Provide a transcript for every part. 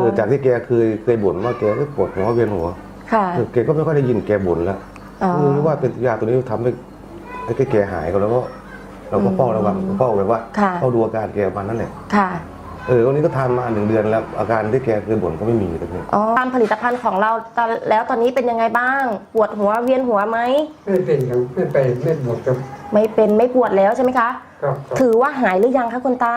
เออจากที่แกเคยเคยบ่นว่าแกก็ปวดหัวเวียนหัวค่ะเออแกก็ไม่ค่อยได้ยินแกบ่นแล้วอ๋อคือรู้ว่าเป็นยาตัวนี้ทำให้ให้แกหายก็แล้วก็เราก็เฝ้าระวังเฝ้าแบบว่าค่ะเฝ้าดูอาการแกประมาณนั้นแหละค่ะเออวันนี้ก็ทานมาหนึ่งเดือนแล้วอาการที่แกเคยบ่นก็ไม่มีตรงนี้อ๋อตามผลิตภัณฑ์ของเราตอนแล้วตอนนี้เป็นยังไงบ้าง ปวดหัวเวียนหัวไหมไม่เป็นครับไม่ไปไม่หมดครับ ไม่เป็นไม่ปวดแล้วใช่ไหมคะ ครับครับถือว่าหายหรือยังคะคุณตา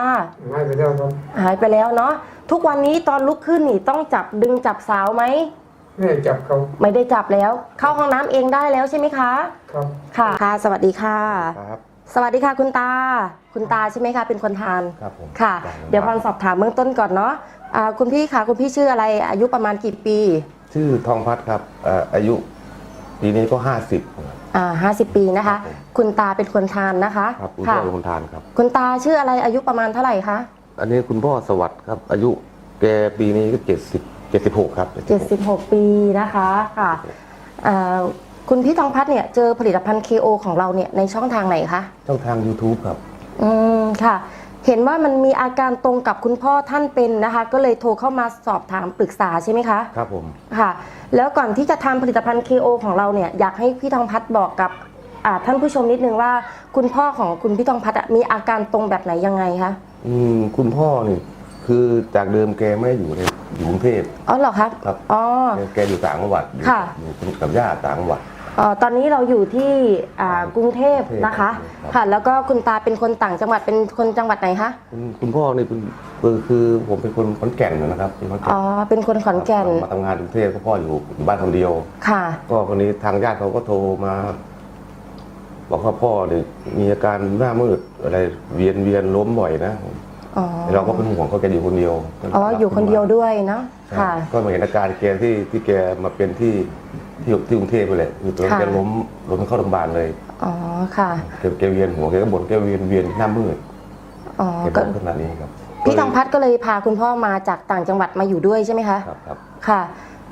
ให้ไปแล้วครับหายไปแล้วเนาะทุกวันนี้ตอนลุกขึ้นนี่ต้องจับดึงจับสาวไหม ไม่ให้จับเขาไม่ได้จับแล้ว เข้าห้องน้ำเองได้แล้วใช่ไหมคะ ครับค่ะค่ะ สวัสดีค่ะ ครับ สวัสดีค่ะคุณตา คุณตาใช่ไหมคะ เป็นคนทาน ครับผมค่ะครับเดี๋ยวพรสอบถามเบื้องต้นก่อนเนาะอ่าคุณพี่ค่ะ คุณพี่ชื่ออะไร อายุประมาณกี่ปี ชื่อทองพัดครับเอ่ออายุปีนี้ก็ห้าสิบอ่า ห้าสิบปีนะคะ ครับผม คุณตาเป็นคนทานนะคะครับคุณพ่ค่ะอเป็นคนทานครับ คุณตาชื่ออะไรอายุประมาณเท่าไหร่คะอันนี้คุณพ่อสวัสดิ์ครับ อายุแกปีนี้ก็เจ็ดสิบเจ็ดสิบหกครับ76ปีนะคะค่ะอ่าคุณพี่ทองพัฒน์เนี่ยเจอผลิตภัณฑ์ KO ของเราเนี่ยในช่องทางไหนคะ ช่องทาง YouTube ครับ อืมค่ะ เห็นว่ามันมีอาการตรงกับคุณพ่อท่านเป็นนะคะ ก็เลยโทรเข้ามาสอบถามปรึกษาใช่ไหมคะครับผมค่ะ แล้วก่อนที่จะทำผลิตภัณฑ์ KO ของเราเนี่ยอยากให้พี่ทองพัฒน์บอกกับอ่าท่านผู้ชมนิดนึงว่า คุณพ่อของคุณพี่ทองพัฒน์อะมีอาการตรงแบบไหนยังไงคะอืมคุณพ่อนี่คือจากเดิมแกไม่ได้อยู่ในอยู่กรุงเทพ อ๋อเหรอครับครับ อ๋อแกแกอยู่ต่างจังหวัดอยู่ค่ะ อยู่กับญาติต่างจังหวัด เอ่อตอนนี้เราอยู่ที่อ่ากรุงเทพนะคะครับ ค่ะแล้วก็คุณตาเป็นคนต่างจังหวัดเป็นคนจังหวัดไหนคะคุณคุณพ่อนี่เป็นคือคือผมเป็นคนขอนแก่นนะครับเป็นขอนแก่นอ๋อเป็นคนขอนแก่นมาทำงานกรุงเทพก็พ่ออยู่อยู่บ้านคนเดียว ค่ะ ก็คนนี้ทางญาติเขาก็โทรมา บอกว่าพ่อเนี่ยมีอาการหน้ามืดอะไรเวียนเวียนล้มบ่อยนะ อ๋อเราก็เป็นห่วงเขาแกอยู่คนเดียวอ๋ออยู่คนเดียวด้วยเนาะใช่ค่ะ ก็มาเห็นอาการแกที่ที่แกมาเป็นที่ที่ที่กรุงเทพไปเลยคือตอนนั้นค่ะแกล้มล้มเข้าโรงพยาบาลเลยอ๋อค่ะแกแกเวียนหัวแกก็บ่นแกเวียนเวียนหน้ามืดอ๋อแกบก็อกขนาดนี้ครับพี่ทองพัฒน์ก็เลยพาคุณพ่อมาจากต่างจังหวัดมาอยู่ด้วยใช่ไหมคะครับครับค่ะ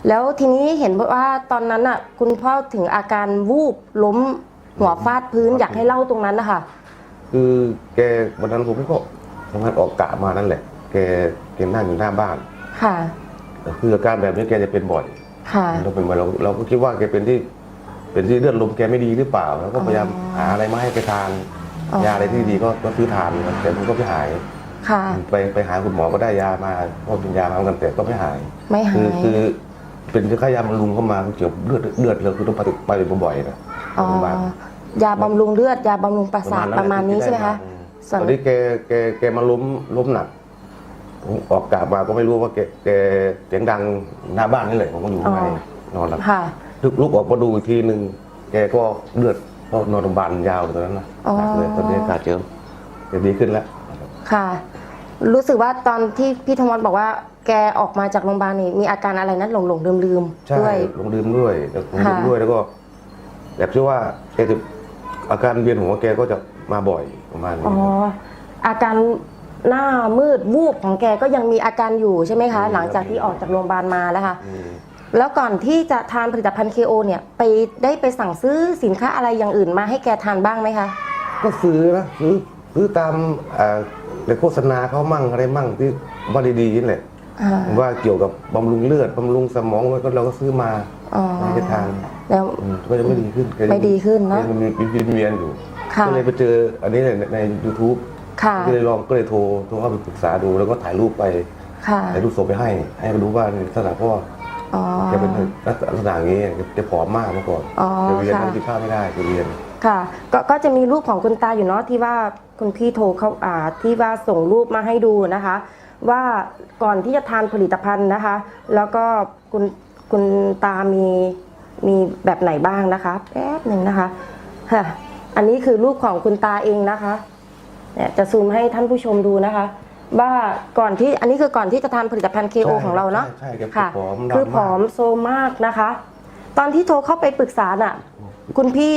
แล้วทีนี้เห็นว่าตอนนั้นอะ คุณพ่อถึงอาการวูบล้มหัวฟาดพื้นอยากให้เล่าตรงนั้นนะคะคือแกวันนั้นผมก็ ทำงานออกกะมานั่นแหละ แกแกนั่งอยู่หน้าบ้าน ค่ะ คืออาการแบบนี้แกจะเป็นบ่อยค่ะเราเป็นบ่อยเราเราก็คิดว่าแกเป็นที่ เป็นที่เลือดลมแกไม่ดีหรือเปล่า แล้วก็พยายามอ๋อหาอะไรมาให้แกทานอ๋อยาอะไรที่ดีก็ก็ซื้อทานครับแต่มันก็ไม่หายค่ะไปไปหาคุณหมอก็ได้ยามาก็เป็นยามาเหมือนกันแต่ก็ไม่หาย ไม่หาคือยคือเป็นค่ายาบำรุงเข้ามาเกี่ยวกับเลือดเลือดเราคือต้องไปไปบ่อยๆนะอ๋อโรงพยาบาลยาบำรุงเลือดยาบำรุงประสาทประมาณนี้ใช่ไหมคะส่วน ตอนนี้แกแกแกมาล้มล้มหนักผมออกกาบมาก็ไม่รู้ว่าแกแกเสียงดังหน้าบ้านนี่แหละผมก็อยู่ข้างในนอนหลับค่ะลุกลุกออกมาดูอีกทีหนึ่งแกก็เลือดก็นอนโรงพยาบาลยาวเลยตอนนั้นนะอ๋อหนักเลยตอนนี้อาการเจิมแกดีขึ้นแล้วค่ะ รู้สึกว่าตอนที่พี่ธมรบอกว่าแกออกมาจากโรงพยาบาลนี่มีอาการอะไรนั้นหลงหลงลืมลืมๆใช่ด้วยลงดื่มด้วยแล้วลงดื่มค่ะด้วยแล้วก็แบบที่ว่าแกจะอาการเวียนหัวแกก็จะ มาบ่อยประมาณนี้อ๋ออาการหน้ามืดวูบของแกก็ยังมีอาการอยู่ใช่ไหมคะหลังจากที่ออกจากโรงพยาบาลมาแล้วค่ะ อืมแล้วก่อนที่จะทานผลิตภัณฑ์ KO เนี่ยไปได้ไปสั่งซื้อสินค้าอะไรอย่างอื่นมาให้แกทานบ้างไหมคะ ก็ซื้อนะซื้อซื้อตามอ่าในโฆษณาเขามั่งอะไรมั่งที่ว่าดีๆนี่แหละอ่า ว่าเกี่ยวกับบำรุงเลือดบำรุงสมองแล้วก็เราก็ซื้อมาอ๋อ ให้แกทานแล้ว อืมก็จะไม่ดีขึ้นแกยังไม่ดีขึ้นเนอะแกยังมีวินเวียนอยู่ ค่ะก็เลยไปเจออันนี้ในในยูทูบค่ะ ก็เลยลองก็เลยโทรโทรเข้าไปปรึกษาดู แล้วก็ถ่ายรูปไปค่ะถ่ายรูปส่งไปให้ ให้เขาดูว่าในลักษณะเพราะว่าอ๋อ แกเป็นลักษณะอย่างนี้แกผอมมากเมื่อก่อนอ๋อแกเวียนค่ะ นั่งกินข้าวไม่ได้แกเวียน ค่ะก็ก็จะมีรูปของคุณตาอยู่เนาะที่ว่าคุณพี่โทรเขาอ่าที่ว่าส่งรูปมาให้ดูนะคะ ว่าก่อนที่จะทานผลิตภัณฑ์นะคะ แล้วก็คุณคุณตามีมีแบบไหนบ้างนะคะแป๊บหนึ่งนะคะค่ะ อันนี้คือรูปของคุณตาเองนะคะเนี่ยจะซูมให้ท่านผู้ชมดูนะคะ ว่าก่อนที่อันนี้คือก่อนที่จะทานผลิตภัณฑ์ KO ใช่ของเราเนาะใช่ใช่แกค่ะผอมดำคือผอมมากโซมากนะคะ ตอนที่โทรเข้าไปปรึกษาน่ะ คุณพี่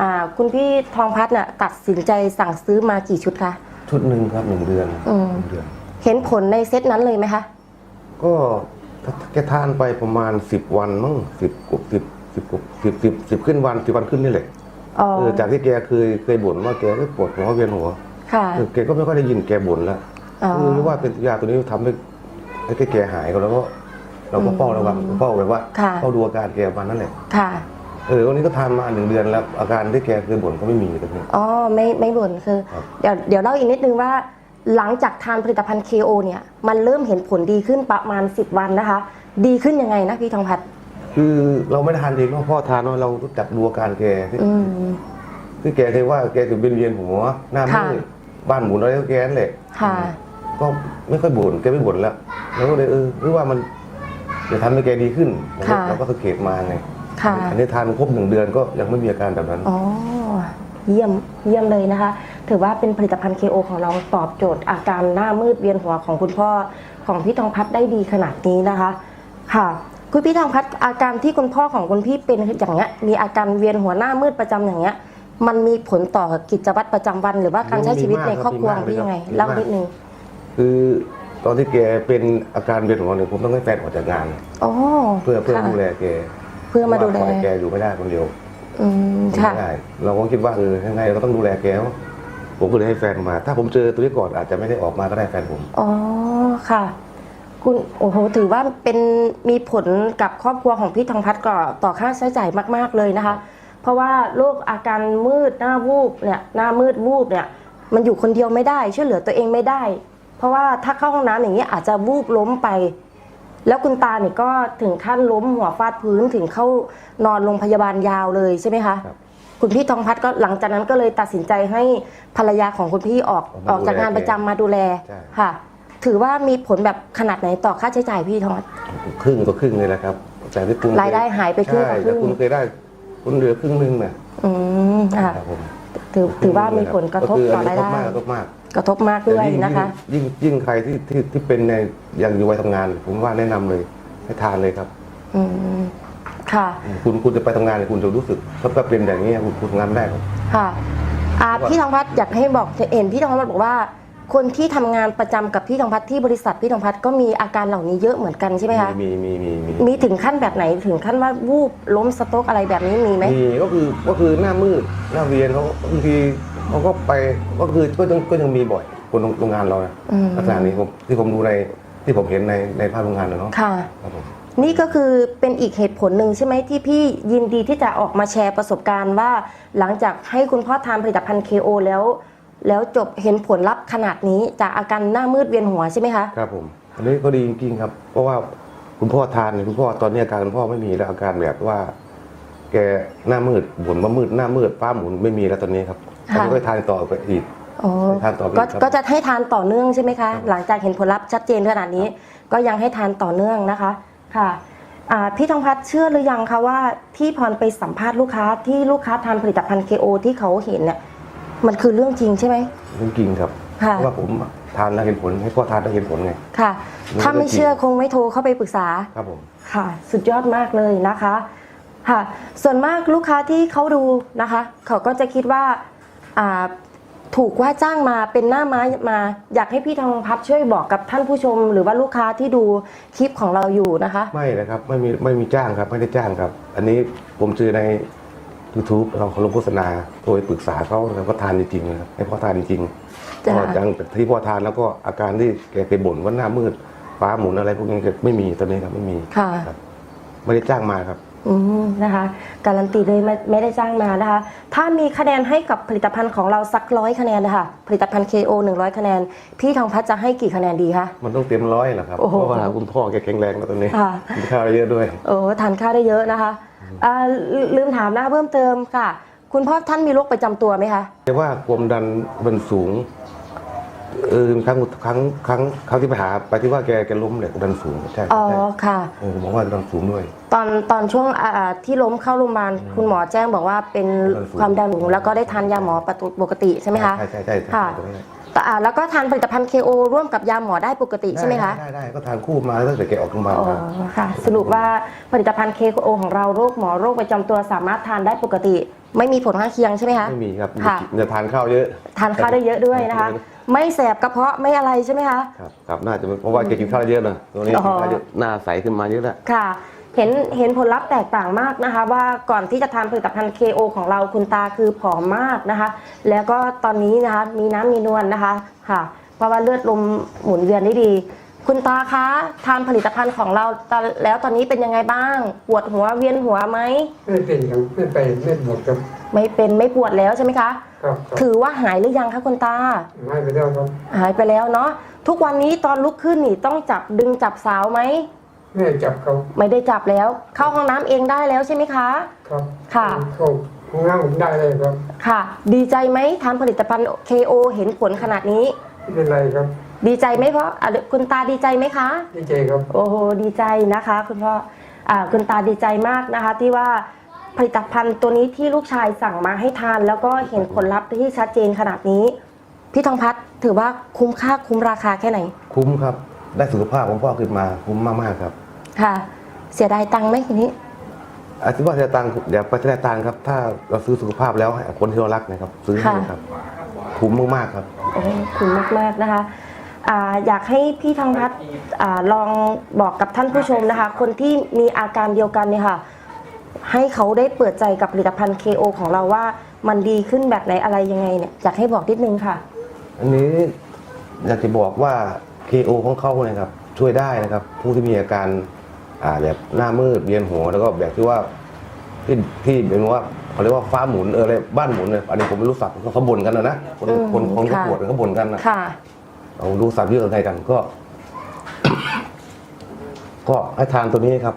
อ่าคุณพี่ทองพัฒน์น่ะตัดสินใจสั่งซื้อมากี่ชุดคะชุดหนึ่งครับหนึ่งเดือนอืมหนึ่งเดือน เห็นผลในเซตนั้นเลยไหมคะ ก็ถ้าแกทานไปประมาณสิบวันมั้งสิบกว่าสิบสิบกว่าสิบสิบสิบขึ้นวันสิบวันขึ้นนี่แหละ อ๋อเออจากที่แกเคยเคยบ่นว่าแกก็ปวดหัวเวียนหัวค่ะเออแกก็ไม่ค่อยได้ยินแกบ่นแล้วอ๋อคือรู้ว่าเป็นยาตัวนี้ทำให้ใให้แกหายก็แล้วก็เราก็เฝ้าระวังเฝ้าแบบว่าค่ะ เฝ้าดูอาการแกประมาณนั้นแหละค่ะเออวันนี้ก็ทานมาหนึ่งเดือนแล้ว อาการที่แกเคยบ่นก็ไม่มีตรงนี้ อ๋อไม่ไม่บ่นคือ ครับ เดี๋ยวเดี๋ยวเล่าอีกนิดนึงว่า หลังจากทานผลิตภัณฑ์ KO เนี่ย มันเริ่มเห็นผลดีขึ้นประมาณ 10 วันนะคะ ดีขึ้นยังไงนะพี่ทองพัด คือเราไม่ได้ทานเองเนาะพ่อทานเนาะเรารู้จักดูอาการแกที่อืม คือแกเคยว่าแกถึงเวียนเวียนหัวหน้ามืค่ะ ดบ้านหมุนอะไรก็แกนั่นแหละ ค่ะ ก็ไม่ค่อยบ่นแกไม่บ่นแล้วเราก็เลยเออหรือว่ามันจะทำให้แกดีขึ้นค่ะ เราก็สังเกตมาไงค่ะ อันนี้ทานครบหนึ่งเดือนก็ยังไม่มีอาการแบบนั้น อ๋อ เยี่ยม เยี่ยมเลยนะคะ ถือว่าเป็นผลิตภัณฑ์ KO ของเราตอบโจทย์อาการหน้ามืดเวียนหัวของคุณพ่อของพี่ทองพัดได้ดีขนาดนี้นะคะ ค่ะ คุณพี่ทองพัดอาการที่คุณพ่อของคุณพี่เป็นอย่างเงี้ยมีอาการเวียนหัวหน้ามืดประจำอย่างเงี้ย มันมีผลต่อกิจวัตรประจำวัน หรือว่าการใช้ชีวิตในครอบครัวของพี่ยังไงเล่านิดนึงคือตอนที่แกเป็นอาการเวียนหัวเนี่ยผมต้องให้แฟนออกจากงานอ๋อเพื่อเพื่อค่ะดูแลแกเพื่อมาดูแลเพระว่ปอยแกอยู่ไม่ได้คนเดียวอืมค่ะไม่ได้เราก็คิดว่าเออยังไงเราก็ต้องดูแลแกวะผมก็เลยให้แฟนมา ถ้าผมเจอตัวนี้ก่อนอาจจะไม่ได้ออกมาก็ได้แฟนผมอ๋อค่ะ คุณโอ้โหถือว่าเป็นมีผลกับครอบครัวของพี่ทองพัดก็ต่อค่าใช้จ่ายมาก ๆเลยนะคะ เพราะว่าโรคอาการมืดหน้าวูบเนี่ยหน้ามืดวูบเนี่ยมันอยู่คนเดียวไม่ได้ ช่วยเหลือตัวเองไม่ได้ เพราะว่าถ้าเข้าห้องน้ำอย่างนี้ยอาจจะวูบล้มไป แล้วคุณตาเนี่ยก็ถึงขั้นล้มหัวฟาดพื้นถึงเข้านอนโรงพยาบาลยาวเลยใช่ไหมคะครับ คุณพี่ทองพัดก็หลังจากนั้นก็เลยตัดสินใจให้ภรรยาของคุณพี่ออกออกมาออกจากงานประจำมาดูแลใช่ ค่ะ ถือว่ามีผลแบบขนาดไหนต่อค่าใช้จ่ายพี่ทองพัดครึ่งก็ครึ่งเลยแหละครับแต่ที่คุณรายได้หายไปครึ่งต่อใช่ครึ่แต่ง คุณเคยได้คุณเหลือครึ่งหนึงน่ะอืมค่ะครับผมถือถือว่ามีผลกระทบคืต่อรายได้กระทบมากกระทบมากกระทบมากด้วยแต่งนะคะ ยิ่งยิ่งใครที่ที่ที่เป็นในยังอยู่วัยทำงาน ผมว่าแนะนำเลยให้ทานเลยครับ อืมค่ะ คุณคุณจะไปทำงานเนี่ยคุณจะรู้สึกถ้าถ้าเป็นอย่างนี้ยคุณคุณทำงานไม่ได้หรอก ค่ะอ่าพี่ทองพัดอยากให้บอกเห็นพี่ทองพัดบอกว่า คนที่ทำงานประจำกับพี่ทองพัดที่บริษัทพี่ทองพัดก็มีอาการเหล่านี้เยอะเหมือนกันใช่ไหมคะมีมีมีมี มีถึงขั้นแบบไหนถึงขั้นว่าวูบล้มสโต๊กอะไรแบบนี้มีไหม มีก็คือก็คือหน้ามืดหน้าเวียนเขาบางทีเขาก็ไปก็คือก็ยังก็ยังมีบ่อยคนโรงงานเรานะอืม ลักษณะนี้ผมที่ผมดูในที่ผมเห็นในในภาพโรงงานนะเนาะค่ะ ครับผมนี่ก็คือเป็นอีกเหตุผลหนึ่งใช่ไหมที่พี่ยินดีที่จะออกมาแชร์ประสบการณ์ว่า หลังจากให้คุณพ่อทานผลิตภัณฑ์ KO แล้ว แล้วจบเห็นผลลัพธ์ขนาดนี้จากอาการหน้ามืดเวียนหัวใช่ไหมคะครับผมอันนี้ก็ดีจริงๆครับ เพราะว่าคุณพ่อทานเนี่ยคุณพ่อตอนนี้อาการคุณพ่อไม่มีแล้วอาการแบบว่า แกหน้ามืดบ่นว่ามืดหน้ามืดฟ้าหมุนไม่มีแล้วตอนนี้ครับค่ะอันนี้ก็ทานต่อไปอีกอ๋อให้ทานต่อไปก็ครับ ก็จะให้ทานต่อเนื่องใช่ไหมคะครับหลังจากเห็นผลลัพธ์ชัดเจนขนาดนี้ ก็ยังให้ทานต่อเนื่องนะคะค่ะอ่าพี่ทองพัฒน์เชื่อหรือยังคะว่าที่พรไปสัมภาษณ์ลูกค้าที่ลูกค้าทานผลิตภัณฑ์ KO ที่เขาเห็นเนี่ย มันคือเรื่องจริงใช่ไหมเรื่องจริงครับค่ะเพราะว่าผมทานแล้วเห็นผล ให้พ่อทานแล้วเห็นผลไง ค่ะเรื่องถ้าไม่จริงเชื่อคงไม่โทรเข้าไปปรึกษา ครับผม ค่ะ สุดยอดมากเลยนะคะ ค่ะ ส่วนมากลูกค้าที่เขาดูนะคะ เขาก็จะคิดว่าอ่าถูกว่าจ้างมาเป็นหน้าไม้มา อยากให้พี่ทองพับช่วยบอกกับท่านผู้ชม หรือว่าลูกค้าที่ดูคลิปของเราอยู่นะคะ ไม่นะครับไม่มีไม่มีจ้างครับไม่ได้จ้างครับ อันนี้ผมซื้อใน YouTube เราเขาลงโฆษณาโดยปรึกษาเขาแล้วก็ทานจริงๆนะครับให้พ่อทานจริงๆจ้ะก็ยังที่พ่อทานแล้วก็อาการที่แกเคยบ่นว่าหน้ามืดฟ้าหมุนอะไรพวกนี้ไม่มีตอนนี้ครับไม่มีค่ะครับไม่ได้จ้างมาครับอืมนะคะ การันตีเลยไม่ไม่ได้จ้างมานะคะ ถ้ามีคะแนนให้กับผลิตภัณฑ์ของเราสักร้อยคะแนนนะคะผลิตภัณฑ์ KO 100 คะแนน พี่ทองพัฒน์จะให้กี่คะแนนดีคะมันต้องเต็มร้อยแหละครับโอ้โหเพราะว่าคุณพ่อแกแข็งแรงแล้วตอนนี้ค่ะกินข้าวได้เยอะด้วยโอ้ทานข้าวได้เยอะนะคะ อ่าลืลืมถามนะคะเพิ่มเติมค่ะ คุณพ่อท่านมีโรคประจำตัวไหมคะ แต่ว่าความดันมันสูงเออครั้งครั้งครั้งครั้งที่ไปหาไปที่ว่าแกแกล้มเนี่ยความดันสูงใช่อ๋อใช่ค่ะ เออบอกว่าความดันสูงด้วย ตอนตอนช่วงอ่าอ่าที่ล้มเข้าโรงพยาบาลคุณหมอแจ้งบอกว่าเป็นความดันสูงแล้วก็ได้ทานยาหมอปกติใช่ไหมคะใช่ใช่ใช่ใช่ค่ะ ตรงนี้ แต่อ่าแล้วก็ทานผลิตภัณฑ์ KO ร่วมกับยาหมอได้ปกติใช่ไหมคะ ได้ได้ได้ก็ทานคู่มาตั้งแต่แกออกโรงพยาบาลอ๋อมาค่ะ สรุปว่าผลิตภัณฑ์ KO ของเราโรคหมอโรคประจำตัวสามารถทานได้ปกติ ไม่มีผลข้างเคียงใช่ไหมคะ ไม่มีครับค่ะจะทานข้าวเยอะ ทานข้าวได้เยอะด้วยนะคะ ไม่แสบกระเพาะไม่อะไรใช่ไหมคะ ครับครับน่าจะเป็นเพราะว่าแกกินข้าวเยอะนะตัวนี้อ๋อกินข้าวเยอะหน้าใสขึ้นมาเยอะแล้ว ค่ะ เห็นเห็นผลลัพธ์แตกต่างมากนะคะ ว่าก่อนที่จะทานผลิตภัณฑ์ KO ของเราคุณตาคือผอมมากนะคะ แล้วก็ตอนนี้นะคะมีน้ำมีนวลนะคะค่ะ เพราะว่าเลือดลมหมุนเวียนได้ดี คุณตาคะทานผลิตภัณฑ์ของเราตอนแล้วตอนนี้เป็นยังไงบ้าง ปวดหัวเวียนหัวไหมไม่เป็นครับไม่ไปไม่ปวดครับไม่เป็นไม่ปวดแล้วใช่ไหมคะ ครับครับถือว่าหายหรือยังคะคุณตาหายไปแล้วครับ หายไปแล้วเนาะทุกวันนี้ตอนลุกขึ้นนี่ต้องจับดึงจับสาวไหม แม่จับเขาไม่ได้จับแล้ว เข้าห้องน้ำเองได้แล้วใช่ไหมคะ ครับค่ะ เข้าห้องน้ำผมได้เลยครับค่ะ ดีใจไหมทานผลิตภัณฑ์ KO เห็นผลขนาดนี้ ไม่เป็นไรครับดีใจไหมเพราะอะคุณตาดีใจไหมคะ ดีใจครับโอ้โหดีใจนะคะคุณพ่ออ่าคุณตาดีใจมากนะคะ ที่ว่าผลิตภัณฑ์ตัวนี้ที่ลูกชายสั่งมาให้ทาน แล้วก็เห็นผลลัพธ์ที่ชัดเจนขนาดนี้ พี่ทองพัฒน์ถือว่าคุ้มค่าคุ้มราคาแค่ไหน คุ้มครับ ได้สุขภาพของพ่อขึ้นมาคุ้มมาก ๆ ครับ ค่ะ เสียดายตังค์ไหมทีนี้ อาทิตย์ว่าจะตังค์เดี๋ยวไปจะได้ตังค์ครับ ถ้าเราซื้อสุขภาพแล้วให้คนที่เรารักนะครับ ซื้อให้ครับคุ้มมากๆครับ โอ้ขอบคุณมาก ๆ นะคะอ่าอยากให้พี่ทองพัฒน์อ่าลองบอกกับท่านผู้ชมนะคะ คนที่มีอาการเดียวกันเนี่ยค่ะ ให้เขาได้เปิดใจกับผลิตภัณฑ์ KO ของเราว่ามันดีขึ้นแบบไหนอะไรยังไงเนี่ยอยากให้บอกนิดนึงค่ะ อันนี้อยากจะบอกว่า KO ของเขาเนี่ยครับช่วยได้นะครับ ผู้ที่มีอาการ อ่าแบบหน้ามืดเวียนหัวแล้วก็แบบที่ว่าที่ที่เป็นว่าเขาเรียกว่าฟ้าหมุนเอออะไรบ้านหมุนเนี่ยอันนี้ผมไม่รู้สับเขาบ่นกันนะนะคนอืมคนคนเขาค่ะ ปวดเขาบ่นกันนะ ค่ะ เรารู้สับเยอะไทยกันก็ ก็ให้ทานตัวนี้ครับ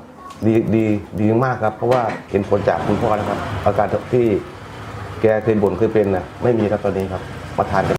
ดีดีดีมากครับ เพราะว่าเห็นผลจากคุณพ่อนะครับ อาการที่แกเคยบ่นเคยเป็นนะไม่มีครับตอนนี้ครับ มาทานกัน